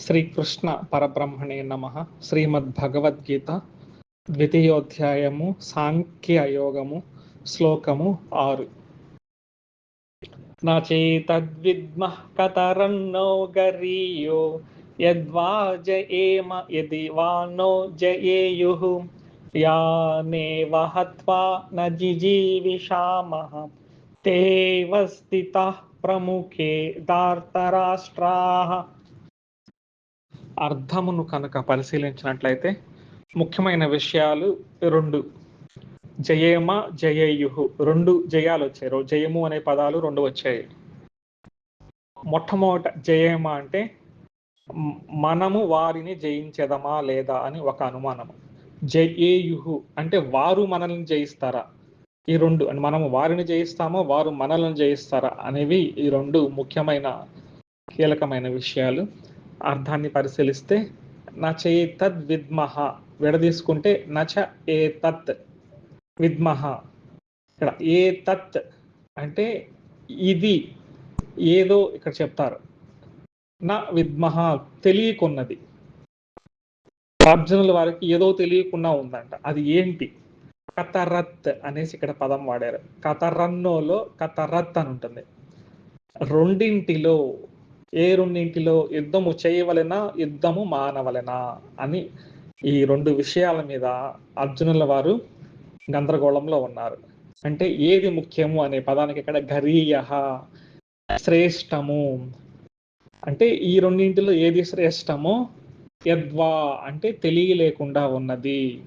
శ్రీకృష్ణ పరబ్రహ్మణే నమ శ్రీమద్భగవద్గీత ద్వితీయోధ్యాయము సాంఖ్య యోగము శ్లోకము ఆరు నచేతద్విద్మ కతరన్నో గరీయో యద్వా జయేమ యది వా నో జయేయుః యానేవ హత్వా న జిజీవిషామః తేవ స్థితః ప్రముఖే దార్తరాష్ట్రాः అర్థమును కనుక పరిశీలించినట్లయితే ముఖ్యమైన విషయాలు రెండు. జయేమ జయేయుహు. రెండు జయాలు వచ్చాయి. జయము అనే పదాలు రెండు వచ్చాయి. మొట్టమొదట జయేమ అంటే మనము వారిని జయించేదమా లేదా అని ఒక అనుమానము. జయేయుహు అంటే వారు మనల్ని జయిస్తారా? ఈ రెండు అంటే మనము వారిని జయిస్తామో వారు మనల్ని జయిస్తారా అనేవి ఈ రెండు ముఖ్యమైన కీలకమైన విషయాలు. అర్థాన్ని పరిశీలిస్తే నచ ఏతద్ విద్మహ విడదీసుకుంటే నచ ఏ తత్ విద్మహ. ఇక్కడ ఏ తత్ అంటే ఇది ఏదో ఇక్కడ చెప్తారు. నా విద్మహ తెలియకున్నది. అర్జునుల వారికి ఏదో తెలియకుండా ఉందంట. అది ఏంటి? కతరత్ అనేసి ఇక్కడ పదం వాడారు. కతరన్నోలో కతరత్ అని ఉంటుంది. రెండింటిలో ఏ రెండింటిలో యుద్ధము చేయవలెనా యుద్ధము మానవలెనా అని ఈ రెండు విషయాల మీద అర్జునుల వారు గందరగోళంలో ఉన్నారు. అంటే ఏది ముఖ్యము అనే పదానికి ఇక్కడ గరీయ శ్రేష్టము. అంటే ఈ రెండింటిలో ఏది శ్రేష్టమో యద్వా అంటే తెలియలేకుండా ఉన్నది.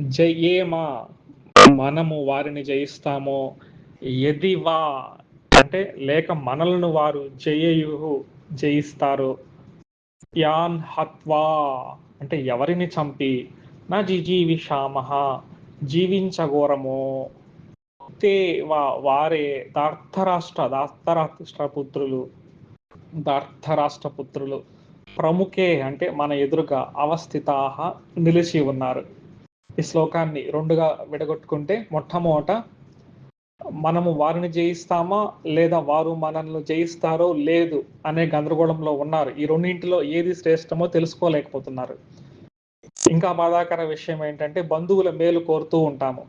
జయేమా మనము వారిని జయిస్తామో ఎదివా అంటే లేక మనలను వారు జయయు జయిస్తారు? యాన్ హత్వా. అంటే ఎవరిని చంపి? నా జిజీవిషామహ. జీవించగోరము తే వా వారే దార్థరాష్ట్ర దార్థరాష్ట్ర పుత్రులు దార్థరాష్ట్ర పుత్రులు ప్రముఖే అంటే మన ఎదురుగా అవస్థితాహ నిలిచి ఉన్నారు. ఈ శ్లోకాన్ని రెండుగా విడగొట్టుకుంటే మొట్టమొదట మనము వారిని జయిస్తామా? లేదా వారు మనల్ని జయిస్తారో? లేదు అనే గందరగోళంలో ఉన్నారు. ఈ రెండింటిలో ఏది శ్రేష్టమో తెలుసుకోలేకపోతున్నారు. ఇంకా బాధాకర విషయం ఏంటంటే బంధువుల మేలు కోరుతూ ఉంటాము.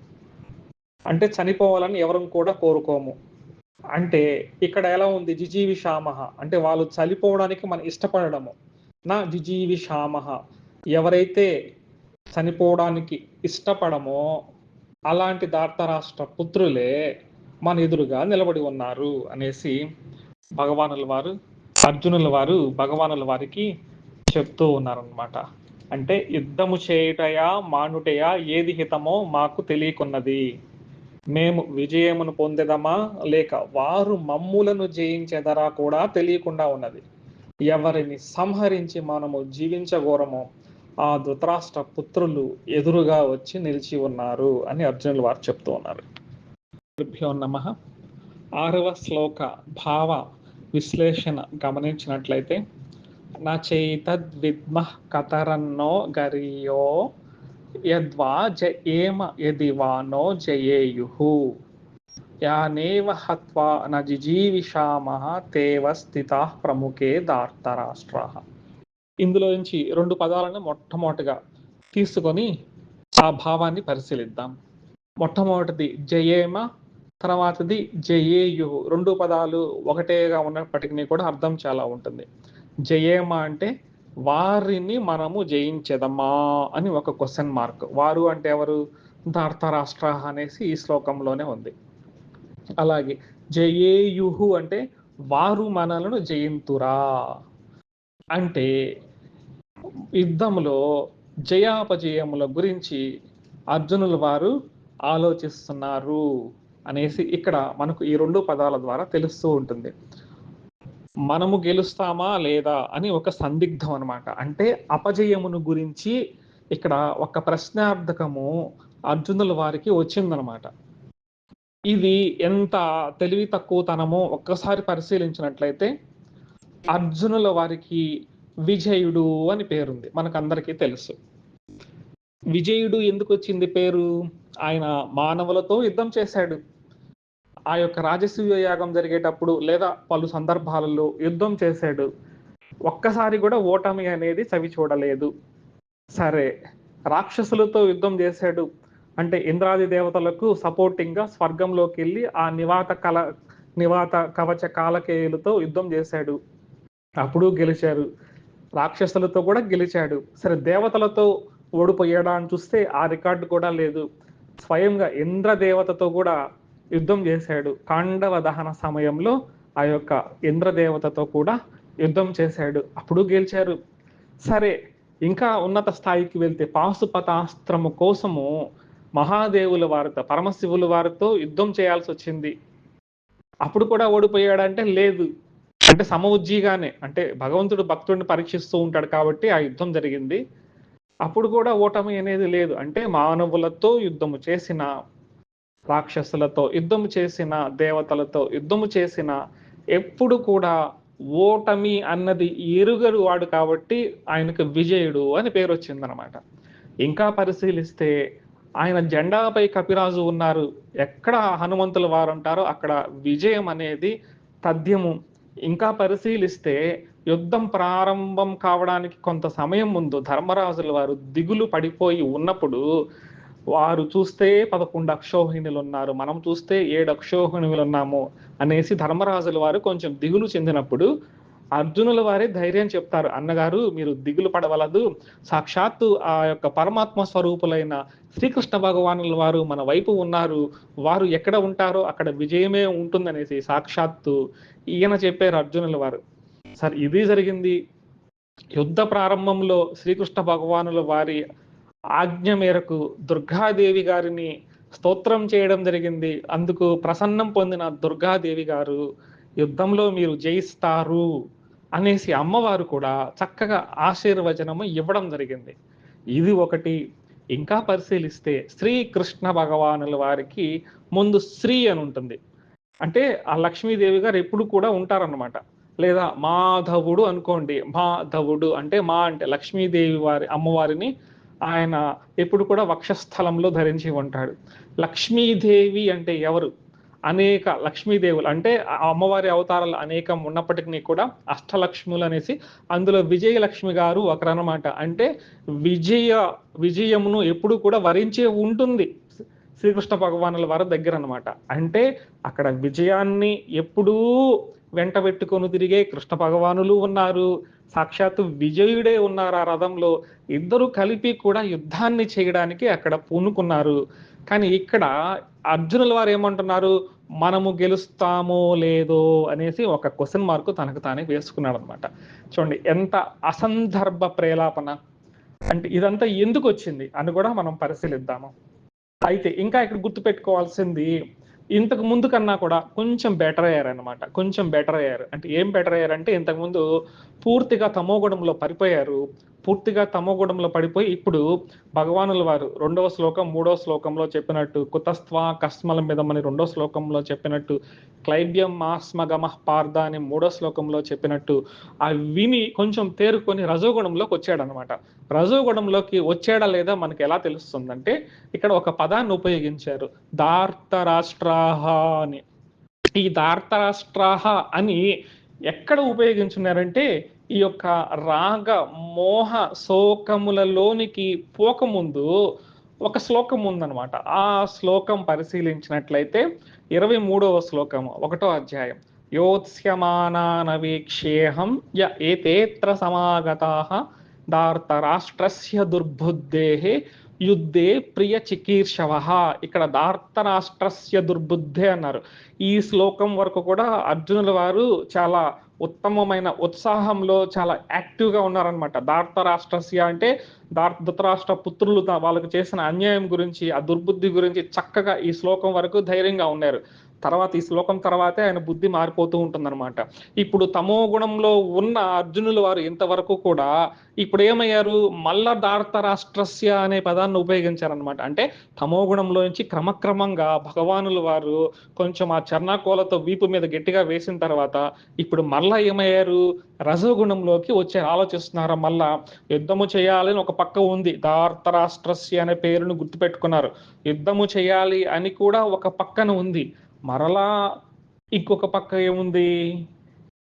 అంటే చనిపోవాలని ఎవరు కూడా కోరుకోము. అంటే ఇక్కడ ఎలా ఉంది? జిజీవి శామహ అంటే వాళ్ళు చనిపోవడానికి మనం ఇష్టపడము నా జిజీవి షామహ ఎవరైతే చనిపోవడానికి ఇష్టపడమో అలాంటి దార్తరాష్ట్ర పుత్రులే మన ఎదురుగా నిలబడి ఉన్నారు అనేసి భగవానుల వారు అర్జునుల వారు భగవానుల వారికి చెప్తూ ఉన్నారనమాట అంటే యుద్ధము చేయుటయా మానుటయా ఏది హితమో మాకు తెలియకున్నది. మేము విజయమును పొందెదమా? లేక వారు మమ్ములను జయించేదరా కూడా తెలియకుండా ఉన్నది. ఎవరిని సంహరించి మనము జీవించగోరమో ఆ ధృతరాష్ట్ర పుత్రులు ఎదురుగా వచ్చి నిలిచి ఉన్నారు అని అర్జునులు వారు చెప్తూ ఉన్నారు. నమ. ఆరవ శ్లోక భావ విశ్లేషణ గమనించినట్లయితే నా చైతద్విద్మ కతరన్నో గరియో యద్వా జయేమ యది వానో జయేయు. యానేవ హత్వా న జిజీవిషామ తేవ స్థిత ప్రముఖే దార్తరాష్ట్ర. ఇందులో నుంచి రెండు పదాలను మొట్టమొదటిగా తీసుకొని ఆ భావాన్ని పరిశీలిద్దాం. మొట్టమొదటిది జయేమ తర్వాతది జయేయు. రెండు పదాలు ఒకటేగా ఉన్నప్పటికీ కూడా అర్థం చాలా ఉంటుంది. జయేమ అంటే వారిని మనము జయించెదమా అని ఒక క్వశ్చన్ మార్క్ వారు అంటే ఎవరు? ధార్తరాష్ట్ర అనేసి ఈ శ్లోకంలోనే ఉంది. అలాగే జయేయుహు అంటే వారు మనలను జయింతురా. అంటే యుద్ధంలో జయాపజయముల గురించి అర్జునుల వారు ఆలోచిస్తున్నారు అనేసి ఇక్కడ మనకు ఈ రెండు పదాల ద్వారా తెలుస్తూ ఉంటుంది. మనము గెలుస్తామా లేదా అని ఒక సందిగ్ధం అనమాట అంటే అపజయమును గురించి ఇక్కడ ఒక ప్రశ్నార్థకము అర్జునుల వారికి వచ్చిందనమాట ఇది ఎంత తెలివి తక్కువతనమో ఒక్కసారి పరిశీలించినట్లయితే అర్జునుల వారికి విజయుడు అని పేరుంది. మనకందరికీ తెలుసు. విజయుడు ఎందుకు వచ్చింది పేరు? ఆయన మానవులతో యుద్ధం చేశాడు. ఆ యొక్క రాజసూయ యాగం జరిగేటప్పుడు లేదా పలు సందర్భాలలో యుద్ధం చేశాడు. ఒక్కసారి కూడా ఓటమి అనేది చవి చూడలేదు. సరే రాక్షసులతో యుద్ధం చేశాడు. అంటే ఇంద్రాది దేవతలకు సపోర్టింగ్గా స్వర్గంలోకి వెళ్ళి ఆ నివాత కల నివాత కవచ కాలకేయులతో యుద్ధం చేశాడు. అప్పుడు గెలిచారు. రాక్షసులతో కూడా గెలిచాడు. సరే దేవతలతో ఓడిపోయాడా అని చూస్తే ఆ రికార్డు కూడా లేదు. స్వయంగా ఇంద్ర దేవతతో కూడా యుద్ధం చేశాడు. కాండవ దహన సమయంలో ఆ యొక్క ఇంద్రదేవతతో కూడా యుద్ధం చేశాడు. అప్పుడు గెలిచారు. సరే ఇంకా ఉన్నత స్థాయికి వెళ్తే పాశుపతాస్త్రము కోసము మహాదేవుల వారితో పరమశివుల వారితో యుద్ధం చేయాల్సి వచ్చింది. అప్పుడు కూడా ఓడిపోయాడంటే లేదు. అంటే సమవుజ్జీగానే అంటే భగవంతుడు భక్తుడిని పరీక్షిస్తూ ఉంటాడు కాబట్టి ఆ యుద్ధం జరిగింది. అప్పుడు కూడా ఓటమి అనేది లేదు. అంటే మానవులతో యుద్ధము చేసిన రాక్షసులతో యుద్ధము చేసిన దేవతలతో యుద్ధము చేసిన ఎప్పుడు కూడా ఓటమి అన్నది ఎరుగరు వాడు కాబట్టి ఆయనకు విజయుడు అని పేరు వచ్చిందనమాట ఇంకా పరిశీలిస్తే ఆయన జెండాపై కపిరాజు ఉన్నారు. ఎక్కడ హనుమంతుల వారు ఉంటారో అక్కడ విజయం అనేది తథ్యము ఇంకా పరిశీలిస్తే యుద్ధం ప్రారంభం కావడానికి కొంత సమయం ముందు ధర్మరాజుల వారు దిగులు పడిపోయి ఉన్నప్పుడు వారు చూస్తే పదకొండు అక్షోహిణులు ఉన్నారు. మనం చూస్తే ఏడు అక్షోహిణులు ఉన్నాము అనేసి ధర్మరాజుల వారు కొంచెం దిగులు చెందినప్పుడు అర్జునుల వారే ధైర్యం చెప్తారు. అన్నగారు మీరు దిగులు పడవలదు. సాక్షాత్తు ఆ యొక్క పరమాత్మ స్వరూపులైన శ్రీకృష్ణ భగవానుల వారు మన వైపు ఉన్నారు. వారు ఎక్కడ ఉంటారో అక్కడ విజయమే ఉంటుందనేసి సాక్షాత్తు ఈయన చెప్పారు అర్జునుల వారు. సార్ ఇది జరిగింది. యుద్ధ ప్రారంభంలో శ్రీకృష్ణ భగవానుల వారి ఆజ్ఞ మేరకు దుర్గాదేవి గారిని స్తోత్రం చేయడం జరిగింది. అందుకు ప్రసన్నం పొందిన దుర్గాదేవి గారు యుద్ధంలో మీరు జయిస్తారు అనేసి అమ్మవారు కూడా చక్కగా ఆశీర్వచనము ఇవ్వడం జరిగింది. ఇది ఒకటి. ఇంకా పరిశీలిస్తే శ్రీకృష్ణ భగవానుల వారికి ముందు శ్రీ అని ఉంటుంది. అంటే ఆ లక్ష్మీదేవి గారు ఎప్పుడు కూడా ఉంటారన్నమాట. లేదా మాధవుడు అనుకోండి. మాధవుడు అంటే మా అంటే లక్ష్మీదేవి వారి అమ్మవారిని ఆయన ఎప్పుడు కూడా వక్షస్థలంలో ధరించి ఉంటాడు. లక్ష్మీదేవి అంటే ఎవరు? అనేక లక్ష్మీదేవులు అంటే ఆ అమ్మవారి అవతారాలు అనేకం ఉన్నప్పటికీ కూడా అష్టలక్ష్ములు అనేసి అందులో విజయలక్ష్మి గారు ఒకరనమాట అంటే విజయ విజయమును ఎప్పుడు కూడా వరించే ఉంటుంది శ్రీకృష్ణ భగవానుల వారి దగ్గర అనమాట అంటే అక్కడ విజయాన్ని ఎప్పుడూ వెంట పెట్టుకొని తిరిగే కృష్ణ భగవానులు ఉన్నారు. సాక్షాత్తు విజయుడే ఉన్నారు ఆ రథంలో. ఇద్దరు కలిపి కూడా యుద్ధాన్ని చేయడానికి అక్కడ పూనుకున్నారు. కానీ ఇక్కడ అర్జునుల వారు ఏమంటున్నారు? మనము గెలుస్తామో లేదో అనేసి ఒక క్వశ్చన్ మార్క్ తనకు తానే వేసుకున్నాడు అనమాట చూడండి ఎంత అసందర్భ ప్రేలాపన. అంటే ఇదంతా ఎందుకు వచ్చింది అని కూడా మనం పరిశీలిద్దాము. అయితే ఇంకా ఇక్కడ గుర్తుపెట్టుకోవాల్సింది ఇంతకు ముందు కన్నా కూడా కొంచెం బెటర్ అయ్యారు అనమాట కొంచెం బెటర్ అయ్యారు. అంటే ఏం బెటర్ అయ్యారు అంటే ఇంతకు ముందు పూర్తిగా తమోగుణంలో పడిపోయారు పూర్తిగా తమోగుణంలో పడిపోయి ఇప్పుడు భగవానుల వారు రెండవ శ్లోకం మూడవ శ్లోకంలో చెప్పినట్టు కుతస్త్వ కస్మల మిదమని రెండో శ్లోకంలో చెప్పినట్టు క్లైబ్యం మాస్మగమ పార్థ అని మూడో శ్లోకంలో చెప్పినట్టు ఆ విని కొంచెం తేరుకొని రజోగుణంలోకి వచ్చాడనమాట రజోగుణంలోకి వచ్చాడా లేదా మనకి ఎలా తెలుస్తుందంటే ఇక్కడ ఒక పదాన్ని ఉపయోగించారు. దార్త రాష్ట్రాహ అని. ఈ దార్త రాష్ట్రాహ అని ఎక్కడ ఉపయోగించున్నారంటే ఈ యొక్క రాగ మోహ శోకములలోనికి పోకముందు ఒక శ్లోకం ఉందన్నమాట. ఆ శ్లోకం పరిశీలించినట్లయితే ఇరవై మూడవ శ్లోకం ఒకటో అధ్యాయం. యోత్స్యమానానవీక్షేహం య ఏతేత్ర సమాగతాః దార్తరాష్ట్రస్య దుర్బుద్ధే యుద్ధే ప్రియ చికీర్షవ. ఇక్కడ దార్తరాష్ట్రస్య దుర్బుద్ధే అన్నారు. ఈ శ్లోకం వరకు కూడా అర్జునుల వారు చాలా ఉత్తమమైన ఉత్సాహంలో చాలా యాక్టివ్గా ఉన్నారనమాట దార్తరాష్ట్రస్య అంటే దార్ ధృతరాష్ట్ర పుత్రులు వాళ్ళకు చేసిన అన్యాయం గురించి ఆ దుర్బుద్ధి గురించి చక్కగా ఈ శ్లోకం వరకు ధైర్యంగా ఉన్నారు. తర్వాత ఈ శ్లోకం తర్వాతే ఆయన బుద్ధి మారిపోతూ ఉంటుందన్నమాట. ఇప్పుడు తమో గుణంలో ఉన్న అర్జునులు వారు ఇంతవరకు కూడా ఇప్పుడు ఏమయ్యారు మల్ల దార్త రాష్ట్రస్య అనే పదాన్ని ఉపయోగించారనమాట అంటే తమో గుణంలో నుంచి క్రమక్రమంగా భగవానులు వారు కొంచెం ఆ చర్ణాకోలతో వీపు మీద గట్టిగా వేసిన తర్వాత ఇప్పుడు మళ్ళా ఏమయ్యారు? రజోగుణంలోకి వచ్చే ఆలోచిస్తున్నారు మళ్ళా యుద్ధము చేయాలని ఒక పక్క ఉంది. దార్త రాష్ట్రస్య అనే పేరును గుర్తుపెట్టుకున్నారు. యుద్ధము చేయాలి అని కూడా ఒక పక్కన ఉంది. మరలా ఇంకొక పక్క ఏముంది?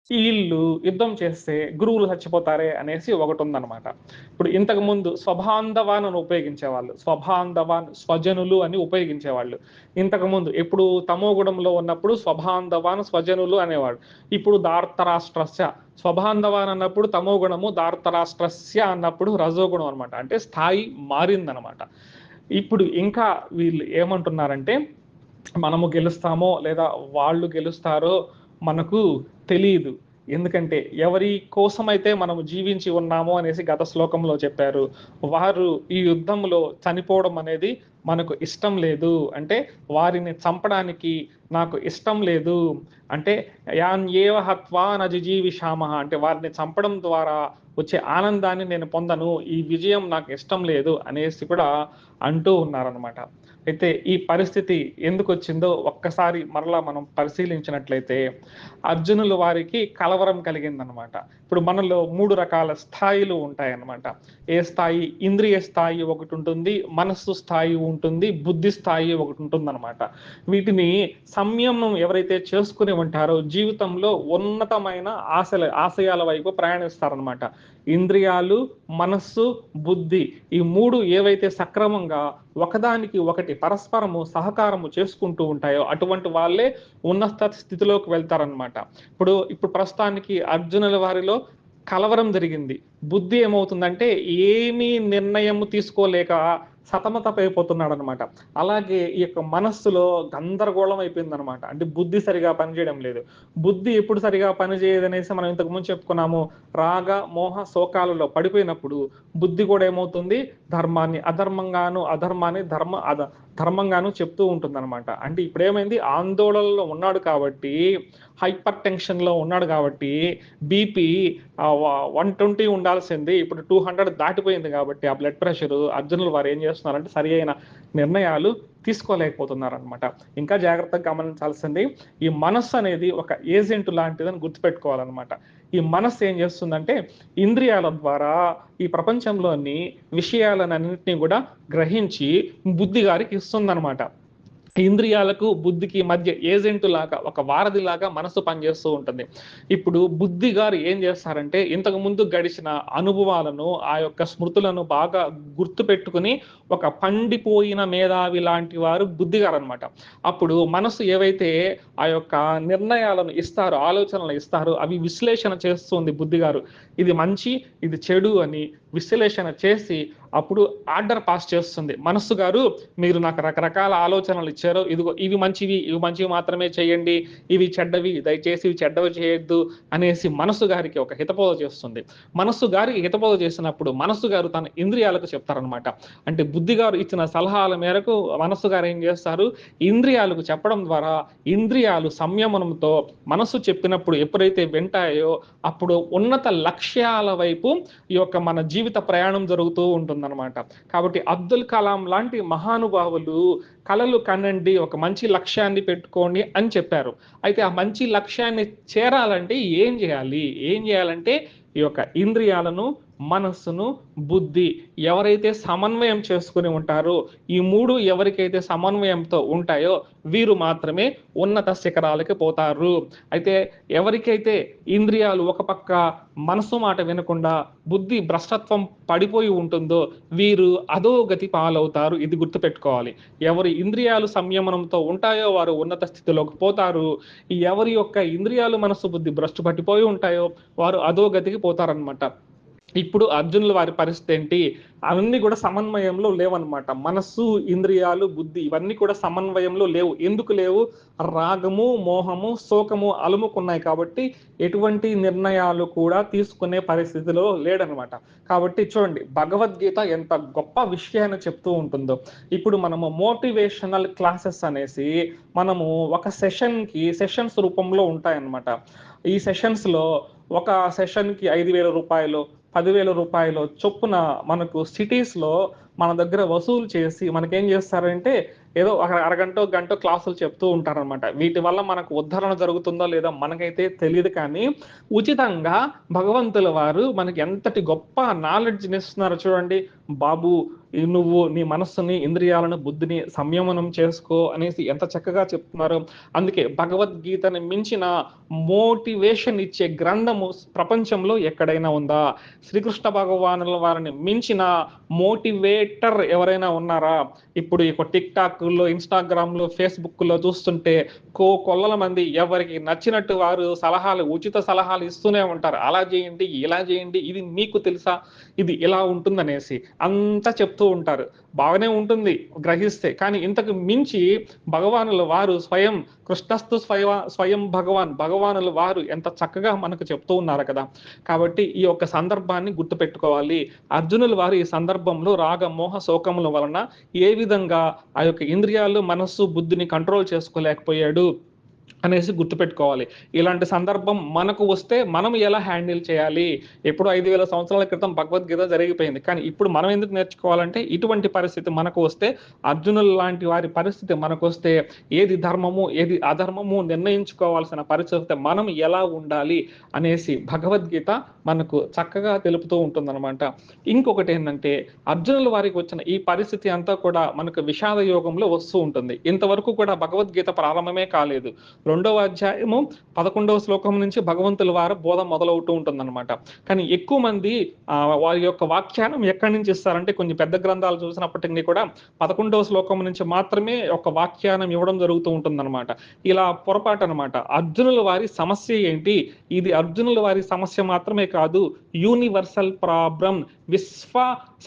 వీళ్ళు యుద్ధం చేస్తే గురువులు చచ్చిపోతారే అనేసి ఒకటి ఉందన్నమాట ఇప్పుడు ఇంతకు ముందు స్వభాంధవాన్ అని ఉపయోగించేవాళ్ళు. స్వభాంధవాన్ స్వజనులు అని ఉపయోగించేవాళ్ళు. ఇంతకు ముందు ఇప్పుడు తమోగుణంలో ఉన్నప్పుడు స్వభాంధవాన్ స్వజనులు అనేవాడు ఇప్పుడు దార్తరాష్ట్రస్య స్వభాంధవాన్ అన్నప్పుడు తమోగుణము దార్తరాష్ట్రస్య అన్నప్పుడు రజోగుణం అనమాట అంటే స్థాయి మారిందనమాట ఇప్పుడు ఇంకా వీళ్ళు ఏమంటున్నారంటే మనము గెలుస్తామో లేదా వాళ్ళు గెలుస్తారో మనకు తెలియదు. ఎందుకంటే ఎవరి కోసమైతే మనము జీవించి ఉన్నామో అనేసి గత శ్లోకంలో చెప్పారు. వారు ఈ యుద్ధంలో చనిపోవడం అనేది మనకు ఇష్టం లేదు. అంటే వారిని చంపడానికి నాకు ఇష్టం లేదు. అంటే యాన్ ఏవ హత్వా నజిజీవిషామ అంటే వారిని చంపడం ద్వారా వచ్చే ఆనందాన్ని నేను పొందను. ఈ విజయం నాకు ఇష్టం లేదు అనేసి కూడా అంటూ ఉన్నారనమాట అయితే ఈ పరిస్థితి ఎందుకు వచ్చిందో ఒక్కసారి మరలా మనం పరిశీలించినట్లయితే అర్జునుల వారికి కలవరం కలిగిందనమాట ఇప్పుడు మనలో మూడు రకాల స్థాయిలు ఉంటాయన్నమాట. ఏ స్థాయి ఇంద్రియ స్థాయి ఒకటి ఉంటుంది మనస్సు స్థాయి ఉంటుంది బుద్ధి స్థాయి ఒకటి ఉంటుందన్నమాట. వీటిని సంయమనం ఎవరైతే చేసుకుని ఉంటారో జీవితంలో ఉన్నతమైన ఆశల ఆశయాల వైపు ప్రయాణిస్తారనమాట ఇంద్రియాలు మనస్సు బుద్ధి ఈ మూడు ఏవైతే సక్రమంగా ఒకదానికి ఒకటి పరస్పరము సహకారము చేసుకుంటూ ఉంటాయో అటువంటి వాళ్ళే ఉన్నత స్థితిలోకి వెళ్తారనమాట ఇప్పుడు ఇప్పుడు ప్రస్తుతానికి అర్జునుల వారిలో కలవరం జరిగింది. బుద్ధి ఏమవుతుందంటే ఏమీ నిర్ణయం తీసుకోలేక సతమతమైపోతున్నాడు అనమాట అలాగే ఈ యొక్క మనస్సులో గందరగోళం అయిపోయింది అనమాట అంటే బుద్ధి సరిగా పనిచేయడం లేదు. బుద్ధి ఎప్పుడు సరిగా పనిచేయదు అనేసి మనం ఇంతకు ముందు చెప్పుకున్నాము. రాగ మోహ శోకాలలో పడిపోయినప్పుడు బుద్ధి కూడా ఏమవుతుంది? ధర్మాన్ని అధర్మంగాను అధర్మాన్ని ధర్మ అధ ధర్మంగాను చెప్తూ ఉంటుంది అనమాట అంటే ఇప్పుడు ఏమైంది ఆందోళనలో ఉన్నాడు కాబట్టి హైపర్ టెన్షన్లో ఉన్నాడు కాబట్టి బీపీ వన్ ట్వంటీ ఉండాల్సింది. ఇప్పుడు టూ హండ్రెడ్ దాటిపోయింది కాబట్టి ఆ బ్లడ్ ప్రెషర్ అర్జునులు వారు ఏం చేస్తున్నారంటే సరి అయిన నిర్ణయాలు తీసుకోలేకపోతున్నారు అనమాట ఇంకా జాగ్రత్తగా గమనించాల్సింది ఈ మనస్సు అనేది ఒక ఏజెంట్ లాంటిదని గుర్తుపెట్టుకోవాలన్నమాట. ఈ మనస్సు ఏం చేస్తుందంటే ఇంద్రియాల ద్వారా ఈ ప్రపంచంలోని విషయాలన్నింటినీ కూడా గ్రహించి బుద్ధి గారికి ఇస్తుందన్నమాట. ఇంద్రియాలకు బుద్ధికి మధ్య ఏజెంట్ లాగా ఒక వారధి లాగా మనసు పనిచేస్తూ ఉంటుంది. ఇప్పుడు బుద్ధి గారు ఏం చేస్తారంటే ఇంతకు ముందు గడిచిన అనుభవాలను ఆ యొక్క స్మృతులను బాగా గుర్తు పెట్టుకుని ఒక పండిపోయిన మేధావి లాంటి వారు బుద్ధి గారు అనమాట అప్పుడు మనసు ఏవైతే ఆ యొక్క నిర్ణయాలను ఇస్తారో ఆలోచనలు ఇస్తారో అవి విశ్లేషణ చేస్తుంది బుద్ధి గారు. ఇది మంచి ఇది చెడు అని విశ్లేషణ చేసి అప్పుడు ఆర్డర్ పాస్ చేస్తుంది. మనస్సు గారు మీరు నాకు రకరకాల ఆలోచనలు ఇచ్చారు. ఇదిగో ఇవి మంచివి ఇవి మంచివి మాత్రమే చేయండి. ఇవి చెడ్డవి దయచేసి ఇవి చెడ్డవి చేయొద్దు అనేసి మనస్సు గారికి ఒక హితబోధ చేస్తుంది. మనస్సు గారికి హితబోధ చేసినప్పుడు మనస్సు గారు తన ఇంద్రియాలకు చెప్తారనమాట అంటే బుద్ధి గారు ఇచ్చిన సలహాల మేరకు మనస్సు గారు ఏం చేస్తారు? ఇంద్రియాలకు చెప్పడం ద్వారా ఇంద్రియాలు సంయమనంతో మనస్సు చెప్పినప్పుడు ఎప్పుడైతే వింటాయో అప్పుడు ఉన్నత లక్ష్యాల వైపు ఈ యొక్క మన జీవిత ప్రయాణం జరుగుతూ ఉంటుందన్నమాట. కాబట్టి అబ్దుల్ కలాం లాంటి మహానుభావులు కలలు కనండి ఒక మంచి లక్ష్యాన్ని పెట్టుకోండి అని చెప్పారు. అయితే ఆ మంచి లక్ష్యాన్ని చేరాలంటే ఏం చేయాలి? ఏం చేయాలంటే ఈ యొక్క ఇంద్రియాలను మనస్సును బుద్ధి ఎవరైతే సమన్వయం చేసుకుని ఉంటారో ఈ మూడు ఎవరికైతే సమన్వయంతో ఉంటాయో వీరు మాత్రమే ఉన్నత శిఖరాలకి పోతారు. అయితే ఎవరికైతే ఇంద్రియాలు ఒక పక్క మనసు మాట వినకుండా బుద్ధి భ్రష్టత్వం పడిపోయి ఉంటుందో వీరు అధోగతి పాలవుతారు. ఇది గుర్తుపెట్టుకోవాలి. ఎవరి ఇంద్రియాలు సంయమనంతో ఉంటాయో వారు ఉన్నత స్థితిలోకి పోతారు. ఎవరి యొక్క ఇంద్రియాలు మనసు బుద్ధి భ్రష్టు పట్టిపోయి ఉంటాయో వారు అధోగతికి పోతారనమాట ఇప్పుడు అర్జునుల వారి పరిస్థితి ఏంటి? అవన్నీ కూడా సమన్వయంలో లేవన్నమాట. మనస్సు ఇంద్రియాలు బుద్ధి ఇవన్నీ కూడా సమన్వయంలో లేవు. ఎందుకు లేవు? రాగము మోహము శోకము అలుముకున్నాయి కాబట్టి ఎటువంటి నిర్ణయాలు కూడా తీసుకునే పరిస్థితిలో లేడనమాట కాబట్టి చూడండి భగవద్గీత ఎంత గొప్ప విషయాన్ని చెప్తూ ఉంటుందో. ఇప్పుడు మనము మోటివేషనల్ క్లాసెస్ అనేసి మనము ఒక సెషన్కి సెషన్స్ రూపంలో ఉంటాయన్నమాట. ఈ సెషన్స్లో ఒక సెషన్కి ఐదు వేల రూపాయలు పదివేల రూపాయలు చొప్పున మనకు సిటీస్లో మన దగ్గర వసూలు చేసి మనకేం చేస్తారంటే ఏదో అరగంట గంట క్లాసులు చెప్తూ ఉంటారనమాట వీటి వల్ల మనకు ఉద్ధరణ జరుగుతుందో లేదో మనకైతే తెలియదు కానీ ఉచితంగా భగవంతుల వారు మనకి ఎంతటి గొప్ప నాలెడ్జ్ని ఇస్తున్నారు చూడండి. బాబు నువ్వు నీ మనస్సుని ఇంద్రియాలను బుద్ధిని సంయమనం చేసుకో అనేసి ఎంత చక్కగా చెప్తున్నారు. అందుకే భగవద్గీతని మించిన మోటివేషన్ ఇచ్చే గ్రంథము ప్రపంచంలో ఎక్కడైనా ఉందా? శ్రీకృష్ణ భగవానుల వారిని మించిన మోటివేటర్ ఎవరైనా ఉన్నారా? ఇప్పుడు ఈ టిక్ టాక్లో ఇన్స్టాగ్రామ్లో ఫేస్బుక్లో చూస్తుంటే కో కొల్లల మంది ఎవరికి నచ్చినట్టు వారు సలహాలు ఉచిత సలహాలు ఇస్తూనే ఉంటారు. అలా చేయండి ఇలా చేయండి ఇది మీకు తెలుసా ఇది ఇలా ఉంటుందనేసి అంతా చెప్తూ ఉంటారు. బాగానే ఉంటుంది గ్రహిస్తే కానీ ఇంతకు మించి భగవానుల వారు స్వయం కృష్ణస్తు స్వయ స్వయం భగవాన్ భగవానుల వారు ఎంత చక్కగా మనకు చెప్తూ ఉన్నారు కదా. కాబట్టి ఈ యొక్క సందర్భాన్ని గుర్తుపెట్టుకోవాలి. అర్జునుల వారు ఈ సందర్భంలో రాగ మోహ శోకముల వలన ఏ విధంగా ఆ యొక్క ఇంద్రియాలు మనస్సు బుద్ధిని కంట్రోల్ చేసుకోలేకపోయాడు? అనేసి గుర్తుపెట్టుకోవాలి. ఇలాంటి సందర్భం మనకు వస్తే మనం ఎలా హ్యాండిల్ చేయాలి? ఎప్పుడు ఐదు వేల సంవత్సరాల క్రితం భగవద్గీత జరిగిపోయింది. కానీ ఇప్పుడు మనం ఎందుకు నేర్చుకోవాలంటే ఇటువంటి పరిస్థితి మనకు వస్తే అర్జునులు లాంటి వారి పరిస్థితి మనకు వస్తే ఏది ధర్మము ఏది అధర్మము నిర్ణయించుకోవాల్సిన పరిస్థితి మనం ఎలా ఉండాలి అనేసి భగవద్గీత మనకు చక్కగా తెలుపుతూ ఉంటుందన్నమాట. ఇంకొకటి ఏంటంటే అర్జునుల వారికి వచ్చిన ఈ పరిస్థితి అంతా కూడా మనకు విషాద యోగంలో వస్తూ ఉంటుంది. ఇంతవరకు కూడా భగవద్గీత ప్రారంభమే కాలేదు. రెండవ అధ్యాయము పదకొండవ శ్లోకం నుంచి భగవంతుల వారు బోధ మొదలవుతూ ఉంటుందన్నమాట. కానీ ఎక్కువ మంది వారి యొక్క వ్యాఖ్యానం ఎక్కడి నుంచి ఇస్తారంటే కొన్ని పెద్ద గ్రంథాలు చూసినప్పటికీ కూడా పదకొండవ శ్లోకం నుంచి మాత్రమే ఒక వ్యాఖ్యానం ఇవ్వడం జరుగుతూ ఉంటుందన్నమాట. ఇలా పొరపాటు అనమాట అర్జునుల వారి సమస్య ఏంటి? ఇది అర్జునుల వారి సమస్య మాత్రమే కాదు యూనివర్సల్ ప్రాబ్లం విశ్వ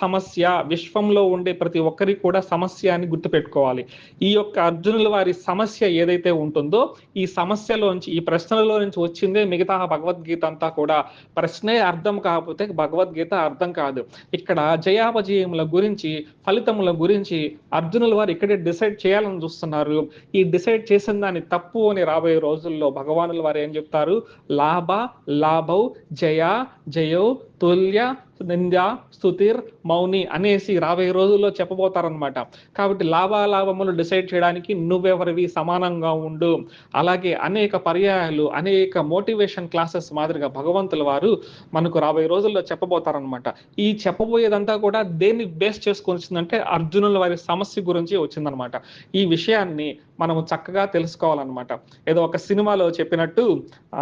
సమస్య విశ్వంలో ఉండే ప్రతి ఒక్కరికి కూడా సమస్య అని గుర్తుపెట్టుకోవాలి. ఈ యొక్క అర్జునుల వారి సమస్య ఏదైతే ఉంటుందో ఈ సమస్యలోంచి ఈ ప్రశ్నలో నుంచి వచ్చిందే మిగతా భగవద్గీత అంతా కూడా. ప్రశ్నే అర్థం కాకపోతే భగవద్గీత అర్థం కాదు. ఇక్కడ జయాపజయముల గురించి ఫలితముల గురించి అర్జునుల వారు ఇక్కడే డిసైడ్ చేయాలని చూస్తున్నారు. ఈ డిసైడ్ చేసిన దాన్ని తప్పు అని రాబోయే రోజుల్లో భగవానుల వారు ఏం చెప్తారు? లాభ లాభౌ జయ జయో తుల్య నింద స్థుతిర్ మౌని అనేసి రాబోయే రోజుల్లో చెప్పబోతారనమాట కాబట్టి లాభాలాభములు డిసైడ్ చేయడానికి నువ్వెవరివి సమానంగా ఉండు. అలాగే అనేక పర్యాయాలు అనేక మోటివేషన్ క్లాసెస్ మాదిరిగా భగవంతుల వారు మనకు రాబోయే రోజుల్లో చెప్పబోతారనమాట ఈ చెప్పబోయేదంతా కూడా దేన్ని బేస్ చేసుకొని వచ్చిందంటే అర్జునుల వారి సమస్య గురించి వచ్చిందనమాట ఈ విషయాన్ని మనము చక్కగా తెలుసుకోవాలన్నమాట. ఏదో ఒక సినిమాలో చెప్పినట్టు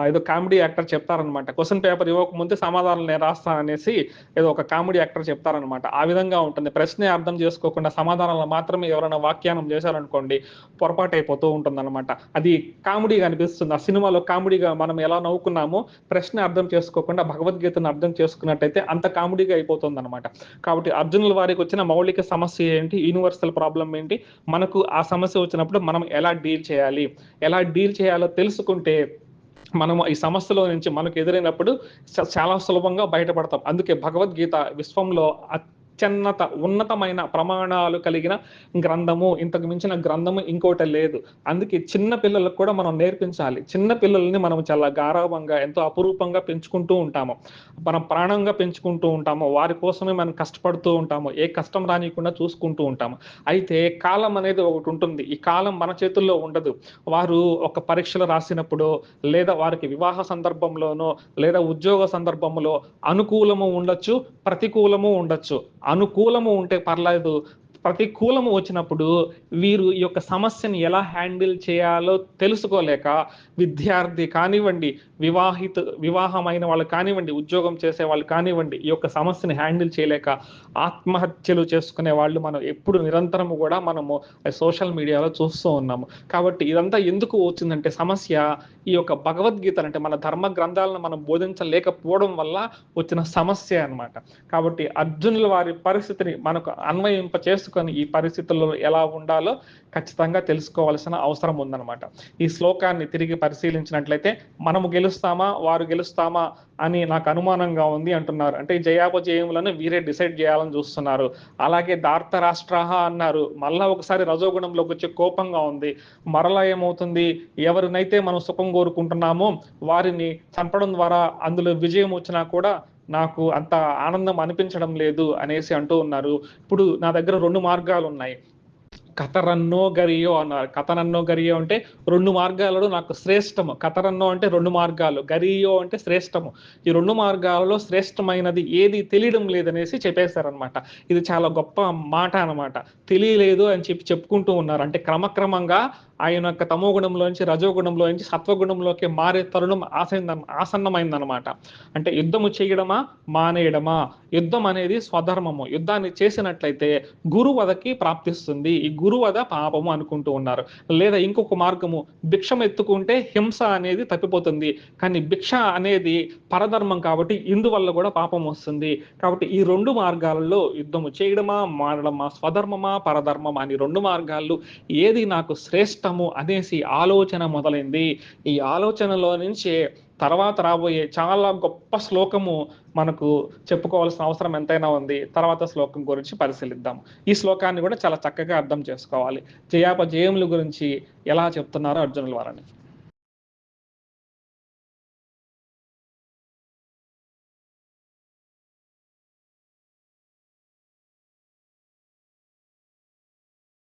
ఏదో కామెడీ యాక్టర్ చెప్తారనమాట క్వశ్చన్ పేపర్ ఇవ్వకముందే సమాధానం నేను అనేసి ఏదో ఒక కామెడీ యాక్టర్ చెప్తారనమాట ఆ విధంగా ఉంటుంది. ప్రశ్నే అర్థం చేసుకోకుండా సమాధానాలు మాత్రమే ఎవరైనా వ్యాఖ్యానం చేశారనుకోండి పొరపాటు అయిపోతూ ఉంటుందన్నమాట. అది కామెడీగా అనిపిస్తుంది. ఆ సినిమాలో కామెడీగా మనం ఎలా నవ్వుకున్నామో ప్రశ్న అర్థం చేసుకోకుండా భగవద్గీతను అర్థం చేసుకున్నట్టయితే అంత కామెడీగా అయిపోతుంది అనమాట కాబట్టి అర్జునుల వారికి వచ్చిన మౌలిక సమస్య ఏంటి? యూనివర్సల్ ప్రాబ్లం ఏంటి? మనకు ఆ సమస్య వచ్చినప్పుడు మనం ఎలా డీల్ చేయాలి? ఎలా డీల్ చేయాలో తెలుసుకుంటే మనము ఈ సమస్యలో నుంచి మనకు ఎదురైనప్పుడు చాలా సులభంగా బయటపడతాం. అందుకే భగవద్గీత విశ్వంలో అత్యున్నత ఉన్నతమైన ప్రమాణాలు కలిగిన గ్రంథము. ఇంతకు మించిన గ్రంథము ఇంకోటి లేదు. అందుకే చిన్న పిల్లలకు కూడా మనం నేర్పించాలి. చిన్న పిల్లల్ని మనం చాలా గారవంగా ఎంతో అపురూపంగా పెంచుకుంటూ ఉంటాము. మనం ప్రాణంగా పెంచుకుంటూ ఉంటాము. వారి కోసమే మనం కష్టపడుతూ ఉంటాము. ఏ కష్టం రానియకుండా చూసుకుంటూ ఉంటాము. అయితే కాలం అనేది ఒకటి ఉంటుంది. ఈ కాలం మన చేతుల్లో ఉండదు. వారు ఒక పరీక్షలు రాసినప్పుడు లేదా వారికి వివాహ సందర్భంలోనో లేదా ఉద్యోగ సందర్భంలో అనుకూలము ఉండొచ్చు ప్రతికూలము ఉండొచ్చు. అనుకూలము ఉంటే పర్లేదు ప్రతికూలము వచ్చినప్పుడు వీరు ఈ యొక్క సమస్యను ఎలా హ్యాండిల్ చేయాలో తెలుసుకోలేక విద్యార్థి కానివ్వండి వివాహిత వివాహమైన వాళ్ళు కానివ్వండి ఉద్యోగం చేసే వాళ్ళు కానివ్వండి ఈ యొక్క సమస్యని హ్యాండిల్ చేయలేక ఆత్మహత్యలు చేసుకునే వాళ్ళు మనం ఎప్పుడు నిరంతరము కూడా మనము సోషల్ మీడియాలో చూస్తూ ఉన్నాము. కాబట్టి ఇదంతా ఎందుకు వచ్చిందంటే సమస్య ఈ యొక్క భగవద్గీత అంటే మన ధర్మ గ్రంథాలను మనం బోధించలేకపోవడం వల్ల వచ్చిన సమస్య అన్నమాట. కాబట్టి అర్జునుల వారి పరిస్థితిని మనకు అన్వయింప తెలుసుకొని ఈ పరిస్థితుల్లో ఎలా ఉండాలో ఖచ్చితంగా తెలుసుకోవాల్సిన అవసరం ఉందన్నమాట. ఈ శ్లోకాన్ని తిరిగి పరిశీలించినట్లయితే మనము గెలుస్తామా వారు గెలుస్తామా అని నాకు అనుమానంగా ఉంది అంటున్నారు. అంటే జయాపజయములను వీరే డిసైడ్ చేయాలని చూస్తున్నారు. అలాగే దార్త రాష్ట్ర అన్నారు. మళ్ళా ఒకసారి రజోగుణంలోకి వచ్చే కోపంగా ఉంది. మరలా ఏమవుతుంది? ఎవరినైతే మనం సుఖం కోరుకుంటున్నామో వారిని చంపడం ద్వారా అందులో విజయం వచ్చినా కూడా నాకు అంత ఆనందం అనిపించడం లేదు అనేసి అంటూ ఉన్నారు. ఇప్పుడు నా దగ్గర రెండు మార్గాలు ఉన్నాయి. కథరన్నో గరియో అన్నారు. కథనన్నో గరియో అంటే రెండు మార్గాలలో నాకు శ్రేష్టము. కథరన్నో అంటే రెండు మార్గాలు. గరియో అంటే శ్రేష్టము. ఈ రెండు మార్గాలలో శ్రేష్టమైనది ఏది తెలియడం లేదనేసి చెప్పేశారనమాట ఇది చాలా గొప్ప మాట అనమాట తెలియలేదు అని చెప్పి చెప్పుకుంటూ ఉన్నారు. అంటే క్రమక్రమంగా ఆయన యొక్క తమో గుణంలోంచి రజో గుణంలోంచి సత్వగుణంలోకి మారే తరుణం ఆసన్న ఆసన్నమైందనమాట అంటే యుద్ధము చేయడమా? మానేయడమా? యుద్ధం అనేది స్వధర్మము. యుద్ధాన్ని చేసినట్లయితే గురువదకి ప్రాప్తిస్తుంది. ఈ గురువద పాపము అనుకుంటూ ఉన్నారు. లేదా ఇంకొక మార్గము భిక్షం ఎత్తుకుంటే హింస అనేది తప్పిపోతుంది. కానీ భిక్ష అనేది పరధర్మం కాబట్టి ఇందువల్ల కూడా పాపం వస్తుంది. కాబట్టి ఈ రెండు మార్గాలలో యుద్ధము చేయడమా మారడమా స్వధర్మమా పరధర్మమా అని రెండు మార్గాల్లో ఏది నాకు చేద్దాము అనేసి ఆలోచన మొదలైంది. ఈ ఆలోచనలో నుంచి తర్వాత రాబోయే చాలా గొప్ప శ్లోకము మనకు చెప్పుకోవాల్సిన అవసరం ఎంతైనా ఉంది. తర్వాత శ్లోకం గురించి పరిశీలిద్దాం. ఈ శ్లోకాన్ని కూడా చాలా చక్కగా అర్థం చేసుకోవాలి. జయాపజయముల గురించి ఎలా చెప్తున్నారో అర్జునుల వారని.